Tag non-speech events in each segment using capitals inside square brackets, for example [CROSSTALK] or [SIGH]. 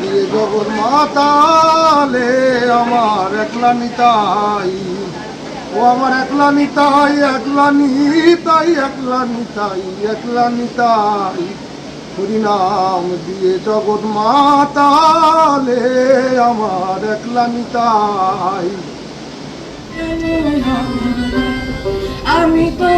দিয়ে জগৎ মাতালে আমার একলা নিতাই। ও আমার একলা নিতাই একলা নিতাই একলা নিতাই একলা নিতাই। হরিনাম দিয়ে জগৎ মাতালে আমার একলা নিতাই। আমি তোমারই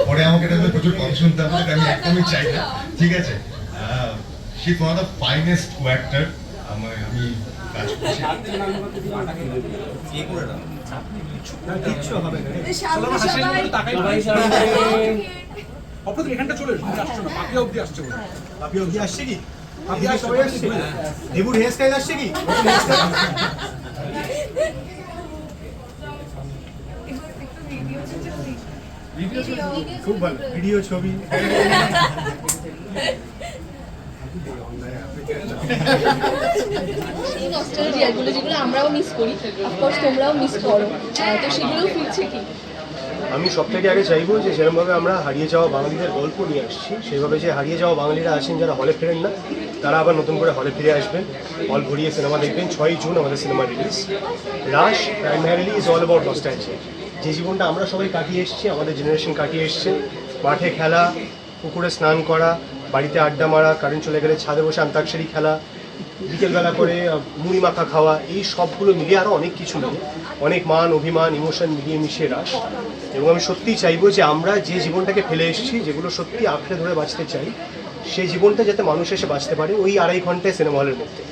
পরে আমাকে এটা প্রচুর কম শুনতে হবে আমি একদমই চাই না। ঠিক আছে। She one of finest coactor আমার আমি কাজ করছি। অপরাধ এখানটা চলে এসো আসছো না পাপিয়া অব্দি আসছে বলে। পাপি অব্দি আসছে কি? পাপি আর সবাই আসছে। দেবুর হেয়ার স্টাইল আসছে কি? [LAUGHS] খুব ভালো। ভিডিও ছবি। সেই নস্টালজিয়াগুলো যেগুলো আমরাও মিস করি অফকোর্স তোমরাও মিস করো। তো সেগুলোও ফিরছে কি? আমি সব থেকে আগে চাইব যে সেরকমভাবে আমরা হারিয়ে যাওয়া বাঙালিদের গল্প নিয়ে আসছি সেইভাবে যে হারিয়ে যাওয়া বাঙালিরা আছেন যারা হলে ফেরেন না তারা আবার নতুন করে হলে ফিরে আসবেন। হল ভরিয়ে সিনেমা দেখবেন। ছয়ই জুন আমাদের cinema release Raas primarily is all about nostalgia যে জীবনটা আমরা সবাই কাটিয়ে এসেছি আমাদের জেনারেশন কাটিয়ে এসছে। মাঠে খেলা পুকুরে স্নান করা বাড়িতে আড্ডা মারা কারেন্ট চলে গেলে ছাদে বসে আন্তাক্ষরী খেলা বিকেলবেলা করে মুড়ি মাখা খাওয়া এই সবগুলো মিলিয়ে আরও অনেক কিছু মিলে অনেক মান অভিমান ইমোশন মিলিয়ে মিশিয়ে রাস। এবং আমি সত্যিই চাইব যে আমরা যে জীবনটাকে ফেলে এসেছি যেগুলো সত্যি আঁকড়ে ধরে বাঁচতে চাই সেই জীবনটা যাতে মানুষ এসে বাঁচতে পারে ওই আড়াই ঘন্টায় সিনেমা হলের মধ্যে।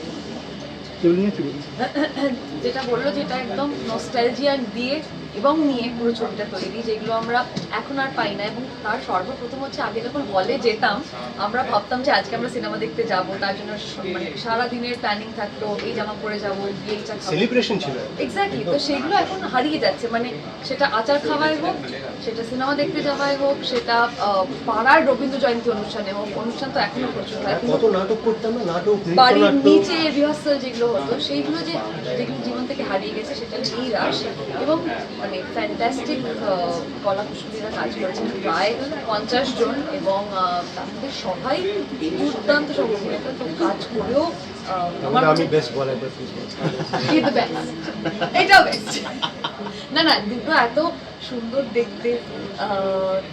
[CLEARS THROAT] যেটা বলল যেটা একদম নস্টালজিয়া দিয়ে এবং নিয়ে পুরো ছবিটা তৈরি যেগুলো আমরা এখন আর পাই না। এবং তার সর্বপ্রথম হচ্ছে আগে যখন হলে যেতাম আমরা ভাবতাম যে আজকে আমরা সিনেমা দেখতে যাব। তার জন্য মানে সারা দিনের প্ল্যানিং থাকতো এই জামা পরে যাব গিয়ে এইটা সেলিব্রেশন ছিল। এক্স্যাক্টলি তো সেগুলো এখন হারিয়ে যাচ্ছে। মানে সেটা আচার খাওয়াই হোক সেটা সিনেমা দেখতে যাওয়াই হোক সেটা পাড়ার রবীন্দ্র জয়ন্তী অনুষ্ঠানে হোক অনুষ্ঠান তো এখনও প্রচুর। হয় কিন্তু কত নাটক করতাম না? নাটক বাড়ির নিচে রিহার্সাল যেগুলো হতো সেইগুলো যে যেগুলো জীবন থেকে হারিয়ে গেছে সেটা এই রাস এবং মানে ফ্যান্টাস্টিক কলা কুশলীরা কাজ করেছেন। প্রায় পঞ্চাশ জন এবং তার সবাই দুর্দান্ত সব অভিনেতা তো কাজ করেও আমি বেস্ট. এটাও বেস্ট না না দুটো এত সুন্দর দেখতে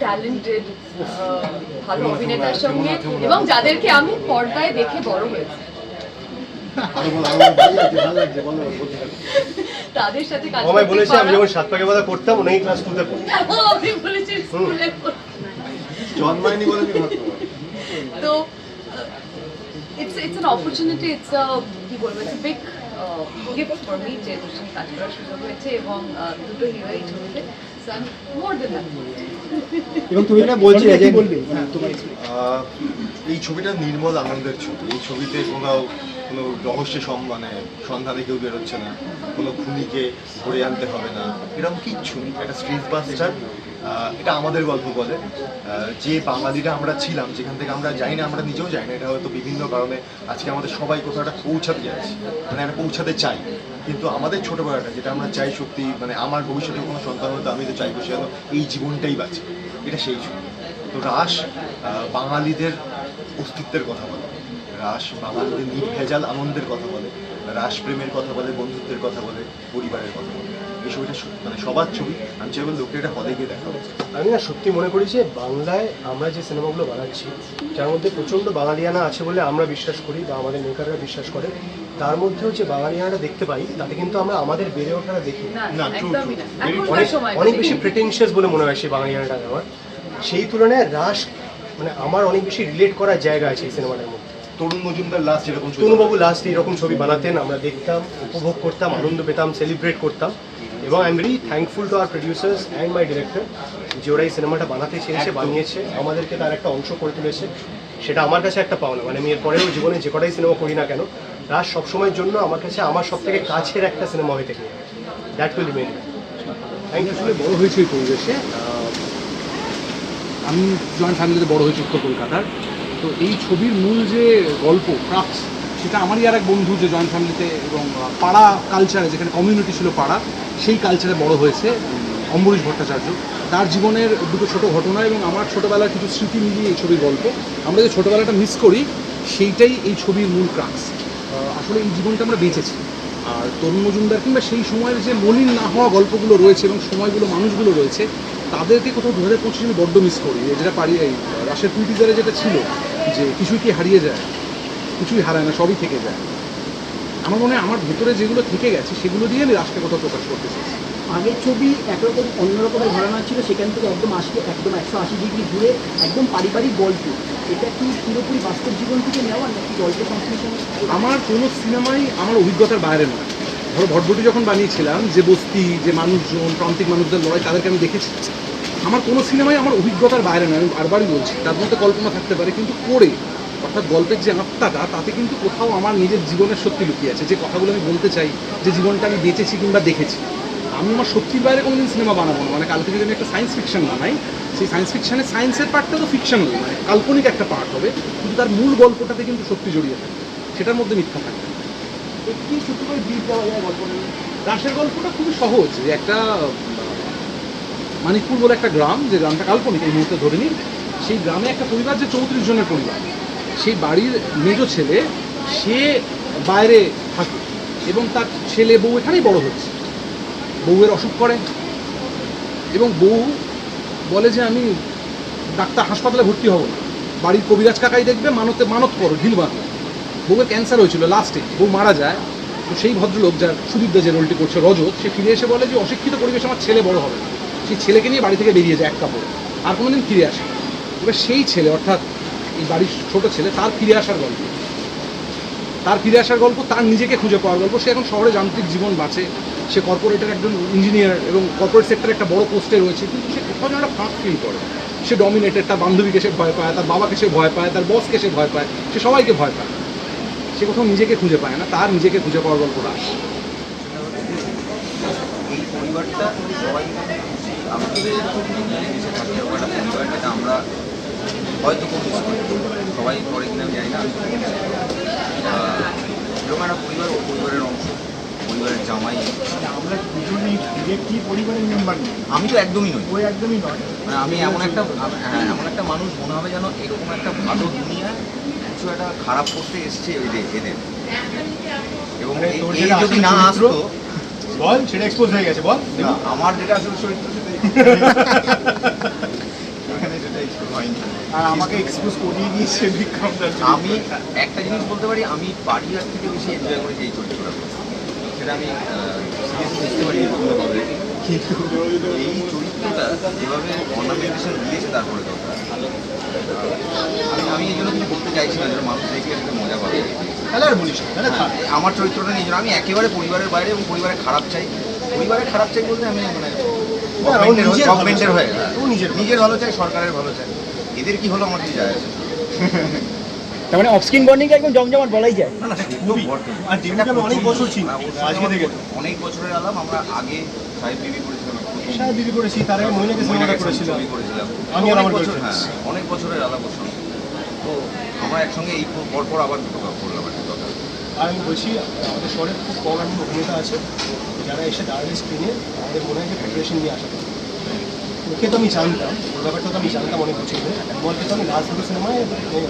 ট্যালেন্টেড ভালো অভিনেতার সঙ্গে এবং যাদেরকে আমি পর্দায় দেখে বড় হয়েছি। তাদের সাথে কাজ আমায় বলেছে আমি যখন সাত পাকে বাধা করতাম উনি ক্লাস টুতে পড়তাম আমি বলেছি স্কুলে জন্মায়নি বলে তো it's it's an opportunity it's কি বলব it's big gift for me যে অনুষ্ঠানে কাজ করার সুযোগ হয়েছে এবং দুটো হিরো এই ছবিতে so I more then happy এবং তুমি এটা বলছিলে যে বলবে? তোমার আহ, এই ছবিটা নির্মল আনন্দের ছবি। এই ছবিতে কোনো কোনো রহস্যের সম মানে সন্ধানে কেউ বেরোচ্ছে না। কোনো খুনিকে ধরে আনতে হবে না। এরকম কিচ্ছু নেই। একটা স্ট্রিট বাস্টার এটা আমাদের গল্প বলে। আহ, যে বাঙালিরা আমরা ছিলাম যেখান থেকে আমরা যাই না আমরা নিজেও যাই না এটা হয়তো বিভিন্ন কারণে আজকে আমাদের সবাই কোথাও একটা পৌঁছাতে যাচ্ছি। মানে একটা পৌঁছাতে চাই। কিন্তু আমাদের ছোটবেলাটা যেটা আমরা চাই সত্যি মানে আমার ভবিষ্যতে কোনো সন্তান হতো আমি তো চাইব সে এই জীবনটাই বাঁচে। এটা সেই ছবি। তো রাস বাঙালিদের অস্তিত্বের কথা বলে। রাস বাঙালিদের নির্ভেজাল আনন্দের কথা বলে। রাস প্রেমের কথা বলে, বন্ধুত্বের কথা বলে, পরিবারের কথা বলে। এই ছবিটা মানে সবার ছবি। আমি চাইব লোকটা এটা হলে গিয়ে দেখা আমি না সত্যি মনে করি যে বাংলায় আমরা যে সিনেমাগুলো বানাচ্ছি, যার মধ্যে প্রচণ্ড বাঙালিয়ানা আছে বলে আমরা বিশ্বাস করি বা আমাদের মেকাররা বিশ্বাস করে তার মধ্যেও যে বাঙালিয়ানাটা দেখতে পাই তাতে কিন্তু আমরা আমাদের বেড়ে ওঠাটা দেখি। না অনেক বেশি প্রিটেনশিয়াস বলে মনে হয় সেই বাঙালিয়ানাটা আমার সেই তুলনায় রাস মানে আমার অনেক বেশি রিলেট করার জায়গা আছে এই সিনেমাটার মধ্যে। তরুণ মজুমদার লাস্ট যেরকম ছবি তনুবাবু লাস্ট এরকম ছবি বানাতেন আমরা দেখতাম উপভোগ করতাম আনন্দ পেতাম সেলিব্রেট করতাম। এবং I am very thankful to our producers and my director যে ওরা এই সিনেমাটা বানাতে চেয়েছে বানিয়েছে আমাদেরকে তার একটা অংশ করে তুলেছে। সেটা আমার কাছে একটা পাওনা। মানে আমি এর পরেও জীবনে যে কটাই সিনেমা করি না কেন রাজ সবসময়ের জন্য আমার কাছে আমার সব থেকে কাছের একটা সিনেমা হয়ে থেকে দ্যাট উইল মেন ইউ আসলে বড় হয়েছে পরিবেশে। আমি জয়েন্ট ফ্যামিলিতে বড় হয়েছি উত্তর কলকাতার। তো এই ছবির মূল যে গল্প ক্রাক্স সেটা আমারই আর এক বন্ধু যে জয়েন্ট ফ্যামিলিতে এবং পাড়া কালচারে যেখানে কমিউনিটি ছিল পাড়া সেই কালচারে বড় হয়েছে অম্বরীশ ভট্টাচার্য। তার জীবনের দুটো ছোট ঘটনা এবং আমার ছোটোবেলার কিছু স্মৃতি মিলিয়ে এই ছবির গল্প। আমরা যে ছোটোবেলাটা মিস করি, সেইটাই এই ছবির মূল ক্রাক্স আসলে এই জীবনটা আমরা বেঁচেছি। আর তরুণ মজুমদার কিংবা সেই সময়ের যে মলিন না হওয়া গল্পগুলো রয়েছে এবং সময়গুলো, মানুষগুলো রয়েছে, তাদেরকে কোথাও দু হাজার পঁচিশে আমি বড্ড মিস করি। যেটা পারি, এই রাশের টুইটিজারে যেটা ছিল যে কিছুই কি হারিয়ে যায়, কিছুই হারায় না, সবই থেকে যায়। আমার মনে হয় আমার ভেতরে যেগুলো থেকে গেছে, সেগুলো দিয়ে আমি রাষ্ট্রের কোথাও প্রকাশ করতে চাই আগের ছবি একরকম অন্যরকমের ঘরানা ছিল, সেখান থেকে একদম আসবে একদম একশো আশি ডিগ্রি ঘুরে একদম পারিবারিক গল্প। এটা কি পুরোপুরি বাস্তব জীবন থেকে নেওয়া নাকি গল্প সংশ্লেষণ? আমার কোনো সিনেমাই আমার অভিজ্ঞতার বাইরে নয়। ধরো ভটভটি যখন বানিয়েছিলাম, যে বস্তি, যে মানুষজন, প্রান্তিক মানুষদের লড়াই, তাদেরকে আমি দেখেছি। আমার কোনো সিনেমাই আমার অভিজ্ঞতার বাইরে নয়, আমি বারবারই বলছি। তার মধ্যে কল্পনা থাকতে পারে, কিন্তু করে, অর্থাৎ গল্পের যে আত্মাটা, তাতে কিন্তু কোথাও আমার নিজের জীবনের সত্যি লুকিয়ে আছে। যে কথাগুলো আমি বলতে চাই, যে জীবনটা আমি বেঁচেছি কিংবা দেখেছি। আমি আমার সত্যির বাইরে কোনোদিন সিনেমা বানাবো না। মানে কালকে যদি আমি একটা সায়েন্স ফিকশন বানাই সেই সায়েন্স ফিকশনে সায়েন্সের পার্টটা তো ফিকশন মানে কাল্পনিক একটা পার্ট হবে কিন্তু তার মূল গল্পটাতে কিন্তু সত্যি জড়িয়ে থাকে। সেটার মধ্যে মিথ্যা থাকবে না। একটি ছোট্ট করে ব্রিফ দেওয়া যায় গল্প রাসের গল্পটা খুবই সহজ যে একটা মানিকপুর বলে একটা গ্রাম যে গ্রামটা কাল্পনিক এই মুহূর্তে ধরে নিন সেই গ্রামে একটা পরিবার যে চৌত্রিশ জনের পরিবার সেই বাড়ির মেজ ছেলে সে বাইরে থাকে এবং তার ছেলে বউ এখানেই বড় হচ্ছে। বউয়ের অসুখ করে। এবং বউ বলে যে, আমি ডাক্তার হাসপাতালে ভর্তি হব বাড়ির কবিরাজ কাকাই দেখবে, মানতে মানত করো, ঢিল বাঁধো। বউয়ের ক্যান্সার হয়েছিল লাস্টে বউ মারা যায়, তো সেই ভদ্রলোক যার সুদীপদা যে রোলটি করছে, রজত, সে ফিরে এসে বলে যে, অশিক্ষিত পরিবেশে আমার ছেলে বড় হবে সেই ছেলেকে নিয়ে বাড়ি থেকে বেরিয়ে যায় এক কাপড়ে আর কোনোদিন ফিরে আসে। এবার সেই ছেলে, অর্থাৎ এই বাড়ির ছোট ছেলে, তার ফিরে আসার গল্প। তার ফিরে আসার গল্প, তার নিজেকে খুঁজে পাওয়ার গল্প। সে এখন শহরে যান্ত্রিক জীবন বাঁচে। সে কর্পোরেটের একজন ইঞ্জিনিয়ার এবং কর্পোরেট সেক্টরে একটা বড় পোস্টে রয়েছে, কিন্তু সে কোথাও একটা ফাঁক ফিল করে। সে ডমিনেটেড তার বান্ধবীকে সে ভয় পায়, তার বাবাকে সে ভয় পায়, তার বসকে সে ভয় পায়, সে সবাইকে ভয় পায়। সে কোথাও নিজেকে খুঁজে পায় না, তার নিজেকে খুঁজে পাওয়ার গল্প রাস পরিবারটা সবাই আমরা হয়তো খুব সবাই করে কিনা জানি না একটা পরিবার ও পরিবারের অংশ। পরিবারের জামাই। আমরা দুজনেই কি পরিবারের মেম্বার নেই? আমি তো একদমই নই। ওই একদমই নয়। মানে আমি এমন একটা হ্যাঁ এমন একটা মানুষ মনে হবে যেন এরকম একটা ভালো দুনিয়ায় কিছু একটা খারাপ করতে এসছে এদের এদের। এবং এই- যদি না আসতো বল সেটা এক্সপোজ হয়ে গেছে বল। আমার যেটা আসলে চরিত্র সেটা এখানে সেটা expose হয়নি। আর আমাকে এক্সপোজ করিয়ে দিয়েছে [LAUGHS] বিক্রম আমি একটা জিনিস বলতে পারি আমি পারিয়ার থেকে বেশি এনজয় করেছি এই চরিত্রটা। সেটা আমি বুঝতে পারি বিভিন্নভাবে কিন্তু এই চরিত্রটা যেভাবে অর্নামেন্টেশন দিয়েছে তারপরে তো আমি এই জন্য কিছু বলতে চাইছি না যেন মানুষ দেখলে সেটা মজা পাবে। তাহলে আর বলিস। হ্যাঁ, আমার চরিত্রটা নিয়ে আমি একেবারে পরিবারের বাইরে এবং পরিবারের খারাপ চাই। পরিবারের খারাপ চাই বলতে আমি মানে গভর্নমেন্টের নিজের ভালো হয়ে। ও নিজের নিজের ভালো চাই সরকারের ভালো চাই এদের কি হলো আমার কি যায় [LAUGHS] তার মানে অফস্ক্রিন বন্ডিংটা একদম জমজমাট বলাই যায়। অনেক বছর ছিল। আজকে থেকে অনেক বছরের আলাম আমরা আগে সাহেব বিবি করেছিলাম। করেছি তার আগে মহিলাকে সিনেমাটা করেছিলাম। আমি আর অনেক বছর হ্যাঁ অনেক বছরের আলাপ ওর সঙ্গে। তো আমরা একসঙ্গে এই পর- পর পর আবার দুটো করলাম আর আমি বলছি আমাদের শহরে খুব কম এমন অভিনেতা আছে। যারা এসে দাঁড়ালে স্ক্রিনে আমাদের মনে হয় যে প্রিপারেশন নিয়ে আসা। ওকে তো আমি জানতাম ওর ব্যাপারটা তো আমি জানতাম অনেক বছর ধরে। তো আমি লাল সাথে সিনেমায় করে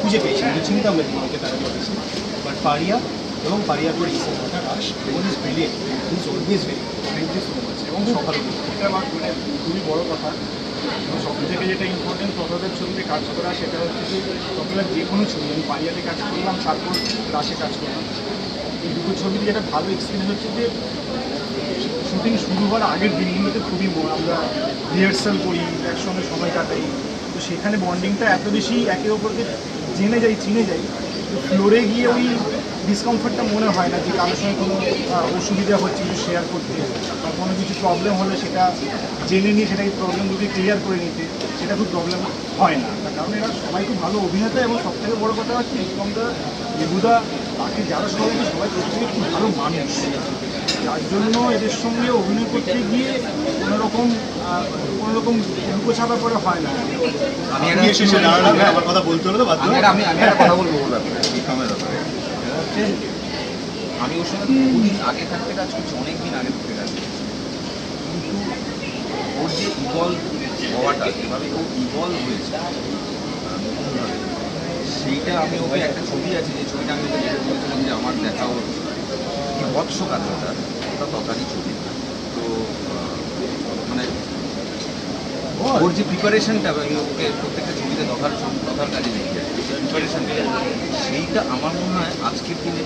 খুঁজে পেয়েছি আমি চিনতাম না মলকে তার বেশি বাট পারিয়া এবং পারিয়ার পরে এই সিনেমাটা রাস এবং is brilliant is always very thank you so much এবং ভালো এটা আমার মানে খুবই বড় কথা। সব থেকে যেটা ইম্পর্টেন্ট ততদের ছবিতে কাজ করা সেটা হচ্ছে যে ততটা যে কোনো ছবি আমি পারিয়াতে কাজ করলাম তারপর রাশে কাজ করলাম। এই দুটো ছবিতে যেটা ভালো এক্সপিরিয়েন্স হচ্ছে যে শুটিং শুরু হওয়ার আগের দিনগুলোতে খুবই আমরা রিহার্সাল করি, একসঙ্গে সময় কাটাই। তো সেখানে বন্ডিংটা এত বেশি একে অপরকে জেনে যাই চিনে যাই তো ফ্লোরে গিয়ে ওই ডিসকমফর্টটা মনে হয় না যে কারোর সঙ্গে কোনো অসুবিধা হচ্ছে, কিছু শেয়ার করতে বা কোনো কিছু প্রবলেম হলে সেটা জেনে নিয়ে সেটাকে প্রবলেমগুলোকে ক্লিয়ার করে নিতে, সেটা খুব প্রবলেম হয় না। কারণ এরা সবাই খুব ভালো অভিনেতা এবং সব থেকে বড়ো কথা হচ্ছে ইসকমদা বিভুদা বাকি যারা সবাই সবাই প্রত্যেকে খুব ভালো মানুষ। যার জন্য এদের সঙ্গে অভিনয় করতে গিয়ে কোনোরকম কোনোরকম লুকোছাপা করে হয় না। আমি আমার কথা বলতে হলো তো বাধ্য আমি কথা বলব আমি ওর সঙ্গে বহুদিন আগে থাকতে কাজ করছি অনেক দিন আগে থাকতে কাজ করছি। কিন্তু ওর যে ইভলভ হওয়াটা যেভাবে ও ইভলভ হয়েছে সেইটা আমি ওকে একটা ছবি আছে যে ছবিটা আমি বলছিলাম যে আমার দেখা ওর কি বৎস কাজটা ওটা? তথারই ছবি তো মানে ওর যে প্রিপারেশনটা ওকে প্রত্যেকটা ছবিতে দফার দফার কাজে প্রিপারেশনটা সেইটা আমার মনে হয় আজকের দিনে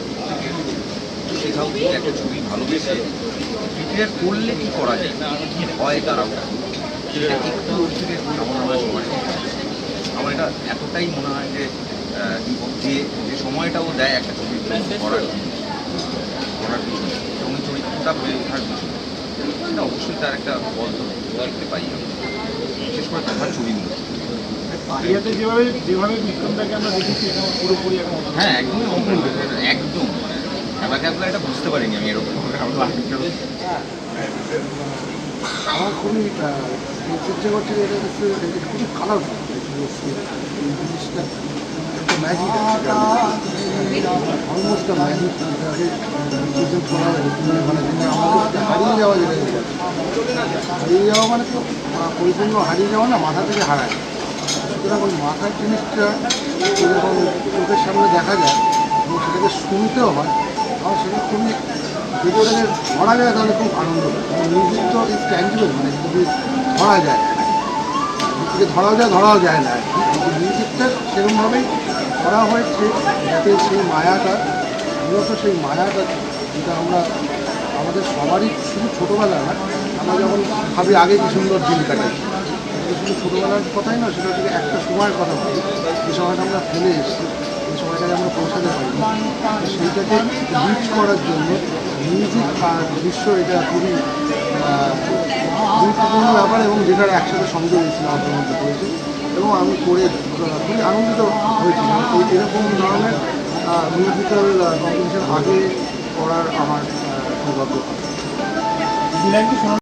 কোথাও থেকে একটা ছবি ভালোবেসে প্রিপেয়ার করলে কি করা যায় কি হয় সেটা একটু ওর থেকে আমার মনে হয় আমার এটা এতটাই মনে হয় যে যে যে সময়টা ও দেয় একটা ছবি করার জন্য, করার পিছনে এবং চরিত্রটা হয়ে ওঠার পিছনে সেটা অবশ্যই তার একটা তো দেখতে পাই আমি। বিশেষ করে ছবিগুলো এটা পুরোপুরি এখন হ্যাঁ একদমই একদম। এটা বুঝতে পারিনি আমি এরকম আমার খুবই ইচ্ছে করছে এটা খুবই কালারফুল জিনিসটা একটা ম্যাজিক অলমোস্ট মানে হারিয়ে যাওয়া যেটা হারিয়ে যাওয়া মানে তো পরিপূর্ণ হারিয়ে যাওয়া না মাথা থেকে হারায় সুতরাং ওই মাথার জিনিসটা যখন চোখের সামনে দেখা যায় এবং সেটাকে শুনতেও হয় আমার সেটা খুবই যদি ধরা যায় তাহলে খুব আনন্দ মিউজিক তো ইজ ট্যাঞ্জিবল মানে যদি ধরা যায় মিউজিককে ধরাও যায় ধরাও যায় না মিউজিকটা সেরকমভাবেই করা হয়েছে যাতে সেই মায়াটা, মূলত সেই মায়াটা যেটা আমরা, আমাদের সবারই শুধু ছোটোবেলা না, আমরা যখন ভাবি আগে কি সুন্দর দিন কাটাই শুধু ছোটোবেলার কথাই না সেটা হচ্ছে একটা সময়ের কথা ভাবি যে সময়টা আমরা ফেলে এসেছি এই সময়টাকে আমরা পৌঁছাতে পারি সেইটাকে রিচ করার জন্য মিউজিক আর দৃশ্য এটা খুবই গুরুত্বপূর্ণ ব্যাপার এবং যেটার একসাথে সংযোগ সিনেমাটার মধ্যে করেছে এবং আমি করে খুবই আনন্দিত হয়েছি। মানে এরকম ধরনের মিউজিক্যাল কম্পিটিশন আগে করার আমার সৌভাগ্য।